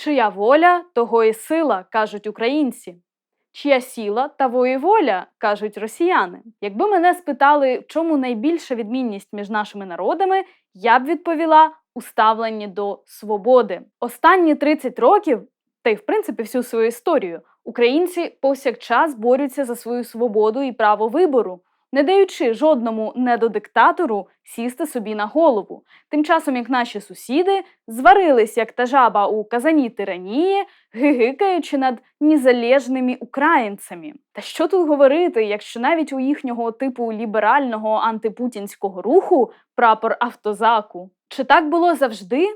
Чия воля, того і сила, кажуть українці. Чия сіла, того і воля, кажуть росіяни. Якби мене спитали, в чому найбільша відмінність між нашими народами, я б відповіла у ставленні до свободи. Останні 30 років, та й в принципі всю свою історію, українці повсякчас борються за свою свободу і право вибору, не даючи жодному недодиктатору сісти собі на голову. Тим часом, як наші сусіди зварились, як та жаба у казані тиранії, гигикаючи над незалежними українцями. Та що тут говорити, якщо навіть у їхнього типу ліберального антипутінського руху прапор автозаку? Чи так було завжди?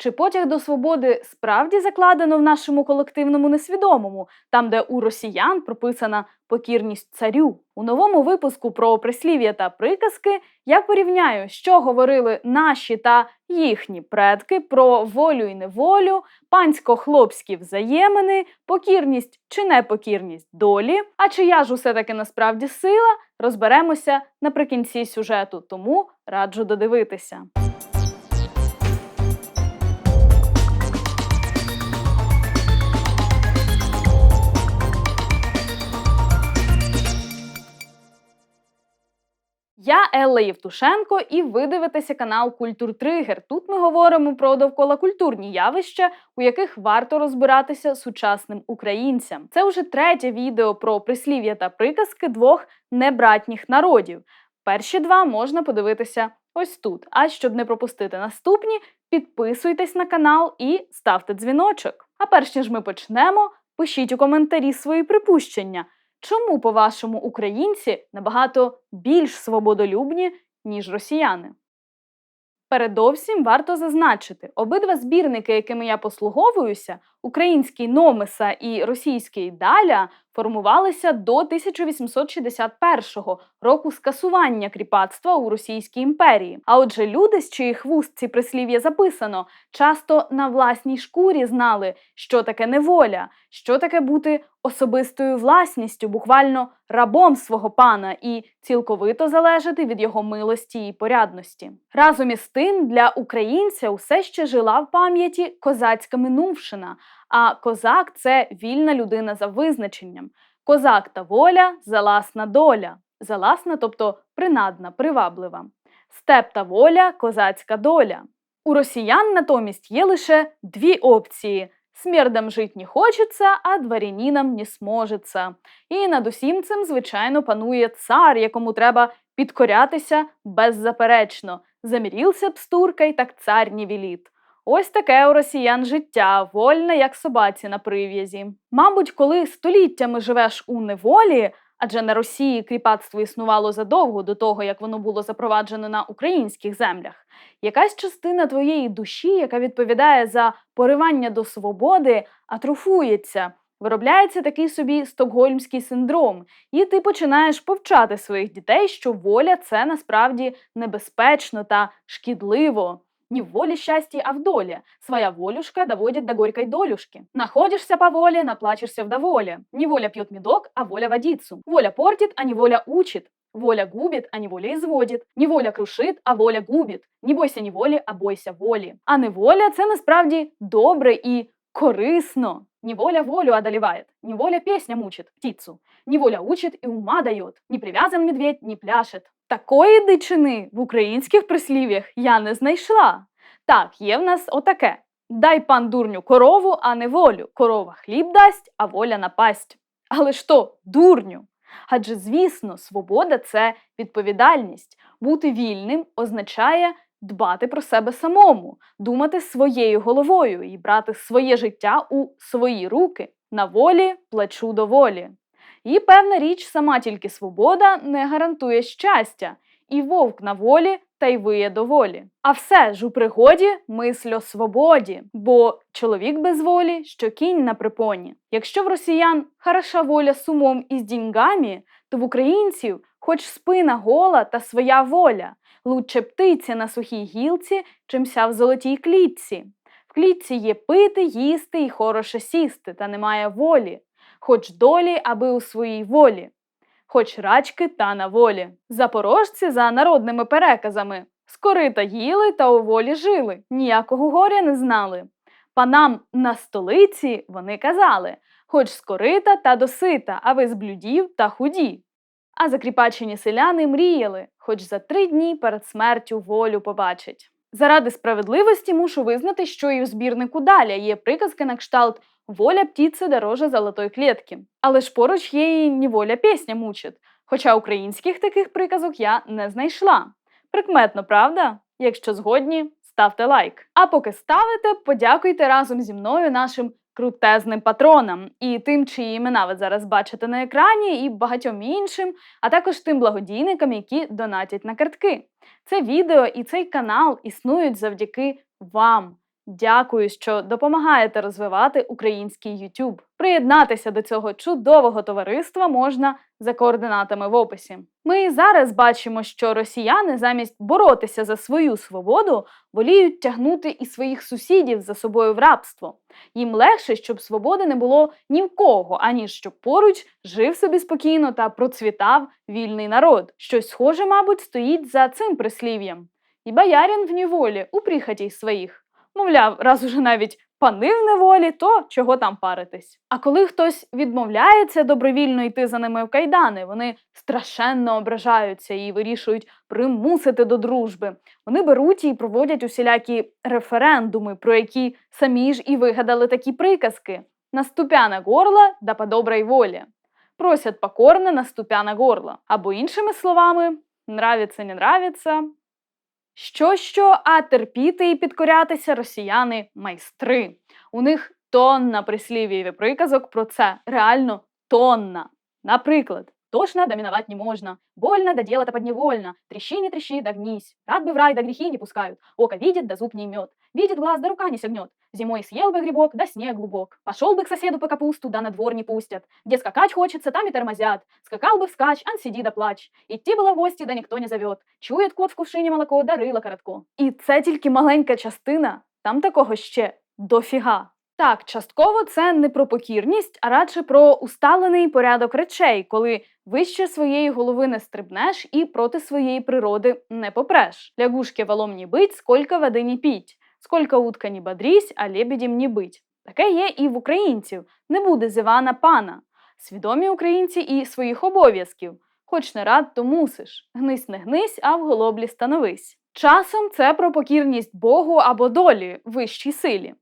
Чи потяг до свободи справді закладено в нашому колективному несвідомому, там, де у росіян прописана покірність царю? У новому випуску про прислів'я та приказки я порівняю, що говорили наші та їхні предки про волю і неволю, пансько-хлопські взаємини, покірність чи непокірність долі. А чия ж усе таки насправді сила, розберемося наприкінці сюжету, тому раджу додивитися. Я Елла Євтушенко, і ви дивитеся канал Культур Тригер. Тут ми говоримо про довкола культурні явища, у яких варто розбиратися сучасним українцям. Це вже третє відео про прислів'я та приказки двох небратніх народів. Перші два можна подивитися ось тут. А щоб не пропустити наступні, підписуйтесь на канал і ставте дзвіночок. А перш ніж ми почнемо, пишіть у коментарі свої припущення. Чому, по-вашому, українці набагато більш свободолюбні, ніж росіяни? Передовсім варто зазначити, обидва збірники, якими я послуговуюся, український Номиса і російський Даля, формувалися до 1861 року скасування кріпацтва у Російській імперії. А отже, люди, з чиїх вуст ці прислів'я записано, часто на власній шкурі знали, що таке неволя, що таке бути особистою власністю, буквально рабом свого пана, і цілковито залежати від його милості і порядності. Разом із тим, для українця усе ще жила в пам'яті козацька минувшина. А козак це вільна людина за визначенням. Козак та воля заласна доля. Заласна, тобто принадна, приваблива. Степ та воля козацька доля. У росіян натомість є лише дві опції. Смердам жить не хочеться, а дворянінам не сможеться. І над усім цим, звичайно, панує цар, якому треба підкорятися беззаперечно. Замірівся б з туркой, так цар не веліт. Ось таке у росіян життя, вольне, як собаці на прив'язі. Мабуть, коли століттями живеш у неволі, адже на Росії кріпацтво існувало задовго до того, як воно було запроваджено на українських землях, якась частина твоєї душі, яка відповідає за поривання до свободи, атрофується. Виробляється такий собі стокгольмський синдром, і ти починаєш повчати своїх дітей, що воля це насправді небезпечно та шкідливо. Не в воле счастье, а в доле. Своя волюшка доводит до горькой долюшки. Находишься по воле, наплачешься в доволе. Не воля пьет медок, а воля водицу. Воля портит, а не воля учит. Воля губит, а неволя изводит. Неволя крушит, а воля губит. Не бойся неволі, а бойся волі. А неволя це насправді добре і корисно. Неволя волю одолевает, неволя песня мучит птицу, неволя учит и ума дает, не привязан медведь, не пляшет. Такої дичини в українських прислів'ях я не знайшла. Так, є в нас отаке: дай пан дурню корову, а не волю. Корова хліб дасть, а воля напасть. Але ж то дурню. Адже, звісно, свобода це відповідальність. Бути вільним означає дбати про себе самому, думати своєю головою і брати своє життя у свої руки. На волі плачу до волі. І певна річ, сама тільки свобода не гарантує щастя, і вовк на волі та й виє доволі. А все ж у пригоді мисль о свободі, бо чоловік без волі, що кінь на припоні. Якщо в росіян хороша воля з умом і з діньгами, то в українців хоч спина гола та своя воля, лучше птиця на сухій гілці, чимся в золотій клітці. В клітці є пити, їсти і хороше сісти, та немає волі хоч долі, аби у своїй волі, хоч рачки та на волі. Запорожці за народними переказами скорита їли та у волі жили, ніякого горя не знали. Панам на столиці вони казали хоч з корита та досита, а ви з блюдів та худі. А закріпачені селяни мріяли, хоч за три дні перед смертю волю побачить. Заради справедливості мушу визнати, що і в збірнику Даля є приказки на кшталт Воля птиці дороже золотої клітки. Але ж поруч є і «Неволя пісня мучить. Хоча українських таких приказок я не знайшла. Прикметно, правда? Якщо згодні, ставте лайк. А поки ставите, подякуйте разом зі мною нашим крутезним патронам і тим, чиї імена ви зараз бачите на екрані, і багатьом іншим, а також тим благодійникам, які донатять на картки. Це відео і цей канал існують завдяки вам. Дякую, що допомагаєте розвивати український YouTube. Приєднатися до цього чудового товариства можна за координатами в описі. Ми зараз бачимо, що росіяни замість боротися за свою свободу воліють тягнути і своїх сусідів за собою в рабство. Їм легше, щоб свободи не було ні в кого, аніж щоб поруч жив собі спокійно та процвітав вільний народ. Щось схоже, мабуть, стоїть за цим прислів'ям. І боярин в неволі у прихотій своїх. Мовляв, раз уже навіть пани в неволі, то чого там паритись? А коли хтось відмовляється добровільно йти за ними в кайдани, вони страшенно ображаються і вирішують примусити до дружби. Вони беруть і проводять усілякі референдуми, про які самі ж і вигадали такі приказки: наступя на горло да по доброй волі. Просять покорно наступя на горло. Або іншими словами, нравиться, не нравиться, що що, а терпіти і підкорятися росіяни майстри. У них тонна прислів'їв і приказок про це. Реально тонна. Наприклад, тошно домінувати не можна, больно да діла та подневольно, трещи не трещи да гнись, рад би в рай да грехи не пускают, око видит да зуб не имет, видит глаз да рука не согнет, зимой съел бы грибок да снег глубок, пошел бы к соседу по капусту да на двор не пустят, где скакать хочется, там и тормозят, скакал бы вскачь, ан сиди да плачь, идти было в гости да никто не зовет, чует кот в кувшині молоко да рила коротко. І це тільки маленька частина, там такого ще дофіга. Так, частково це не про покірність, а радше про усталений порядок речей, коли вище своєї голови не стрибнеш і проти своєї природи не попреш. Лягушки валом не бить, сколько води не піть, сколько утка не бодрісь, а лебедем не бить. Таке є і в українців. Не буде з Івана пана. Свідомі українці і своїх обов'язків. Хоч не рад, то мусиш. Гнись не гнись, а в голоблі становись. Часом це про покірність Богу або долі, вищій силі.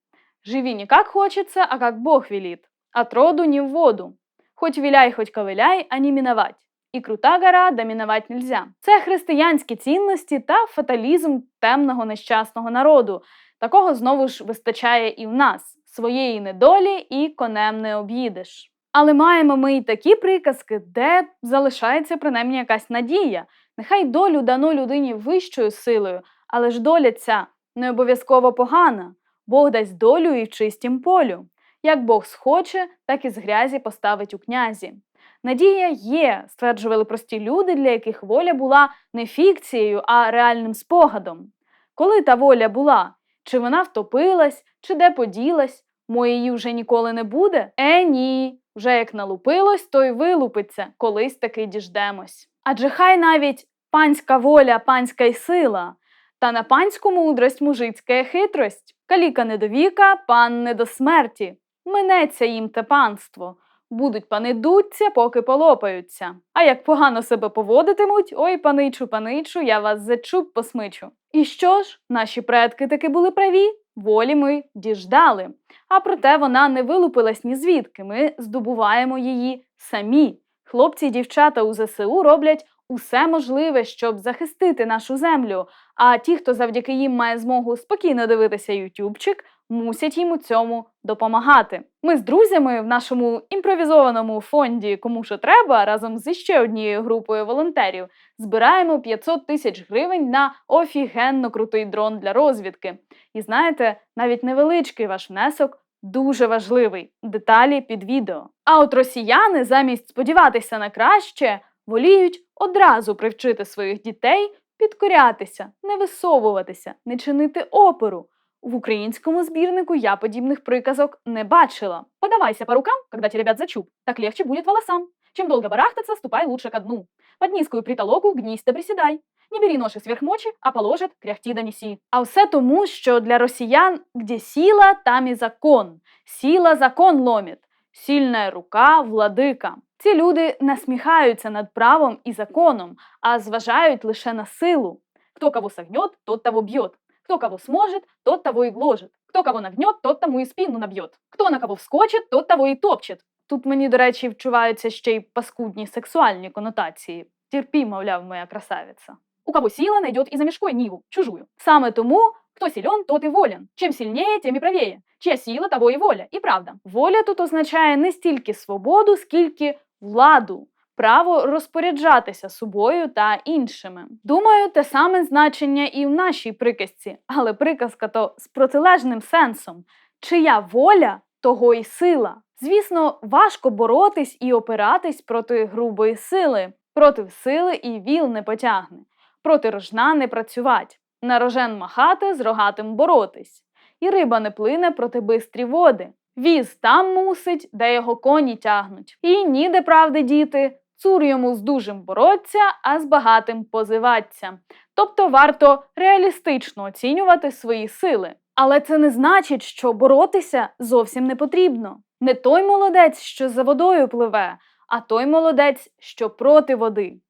Живи не как хочется, а как Бог велит. От роду не в воду. Хоть виляй, хоть ковиляй, а не миновать. І крута гора, да миновать нельзя. Це християнські цінності та фаталізм темного нещасного народу. Такого знову ж вистачає і в нас. Своєї недолі і конем не об'їдеш. Але маємо ми й такі приказки, де залишається принаймні якась надія. Нехай долю дано людині вищою силою, але ж доля ця не обов'язково погана. Бог дасть долю і в чистім полю. Як Бог схоче, так і з грязі поставить у князі. Надія є, стверджували прості люди, для яких воля була не фікцією, а реальним спогадом. Коли та воля була? Чи вона втопилась, чи де поділась? Моєї вже ніколи не буде? Е, ні. Вже як налупилось, то й вилупиться, колись таки діждемось. Адже хай навіть панська воля, панська й сила, та на панську мудрость мужицька хитрость. Каліка не до віка, пан не до смерті. Минеться їм те панство. Будуть пани дуться, поки полопаються. А як погано себе поводитимуть, ой, паничу, паничу, я вас за чуб посмичу. І що ж, наші предки таки були праві, волі ми діждали. А проте вона не вилупилась ні звідки. Ми здобуваємо її самі. Хлопці й дівчата у ЗСУ роблять усе можливе, щоб захистити нашу землю. А ті, хто завдяки їм має змогу спокійно дивитися ютубчик, мусять їм у цьому допомагати. Ми з друзями в нашому імпровізованому фонді Кому що треба разом з ще однією групою волонтерів збираємо 500 тисяч гривень на офігенно крутий дрон для розвідки. І знаєте, навіть невеличкий ваш внесок дуже важливий. Деталі під відео. А от росіяни замість сподіватися на краще воліють одразу привчити своїх дітей підкорятися, не висовуватися, не чинити опору. В українському збірнику я подібних приказок не бачила. Подавайся по рукам, когда те ребят зачуп, так легче будет волосам. Чем долго барахтаться, ступай лучше ко дну. Под низкую притолоку гнись да приседай. Не бери ноши сверхмочі, а положит, кряхті донесі. А все тому, що для росіян, де сіла, там і закон. Сіла закон ломить. Сильна рука владика. Ці люди насміхаються над правом і законом, а зважають лише на силу. Хто кого согнет, тот того б'ет. Кто кого сможет, тот того и гложет. Кто кого нагнет, тот тому и спину наб'ет. Хто на кого вскочить, тот того і топчет. Тут мені, до речі, вчуваються ще й паскудні сексуальні конотації. Терпі, мовляв, моя красавиця. У кого сила найдет и за мешкой ниву, чужую. Саме тому, кто силен, тот и волен. Чим сильнее, тем и правее. Чия сила, того і воля. І правда. Воля тут означає не стільки свободу, скільки владу. Право розпоряджатися собою та іншими. Думаю, те саме значення і в нашій приказці, але приказка то з протилежним сенсом. Чия воля, того й сила. Звісно, важко боротись і опиратись проти грубої сили. Проти сили і віл не потягне, проти рожна не працювать, на рожен махати, з рогатим боротись. І риба не плине проти бистрі води. Віз там мусить, де його коні тягнуть. І ніде правди діти, цур йому з дужим бороться, а з багатим позиваться. Тобто варто реалістично оцінювати свої сили. Але це не значить, що боротися зовсім не потрібно. Не той молодець, що за водою пливе, а той молодець, що проти води.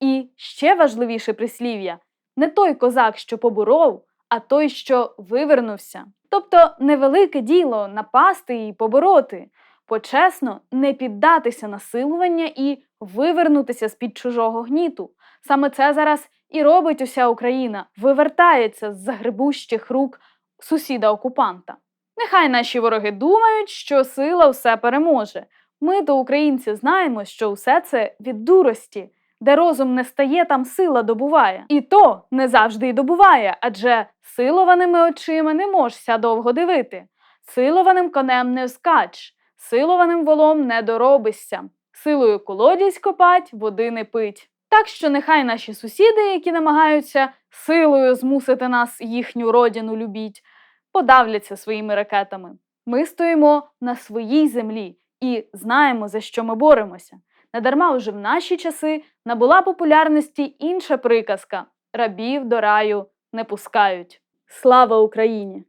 І ще важливіше прислів'я не той козак, що поборов, а той, що вивернувся. Тобто невелике діло напасти і побороти, почесно не піддатися насилування і вивернутися з-під чужого гніту. Саме це зараз і робить уся Україна, вивертається з загребущих рук сусіда-окупанта. Нехай наші вороги думають, що сила все переможе. Ми, то українці, знаємо, що усе це від дурості, де розум не стає, там сила добуває. І то не завжди й добуває, адже силованими очима не можся довго дивити, силованим конем не вскач, силованим волом не доробишся, силою колодязь копать, води не пить. Так що нехай наші сусіди, які намагаються силою змусити нас їхню родину любіть, подавляться своїми ракетами. Ми стоїмо на своїй землі і знаємо, за що ми боремося. Недарма уже в наші часи набула популярності інша приказка: рабів до раю не пускають. Слава Україні!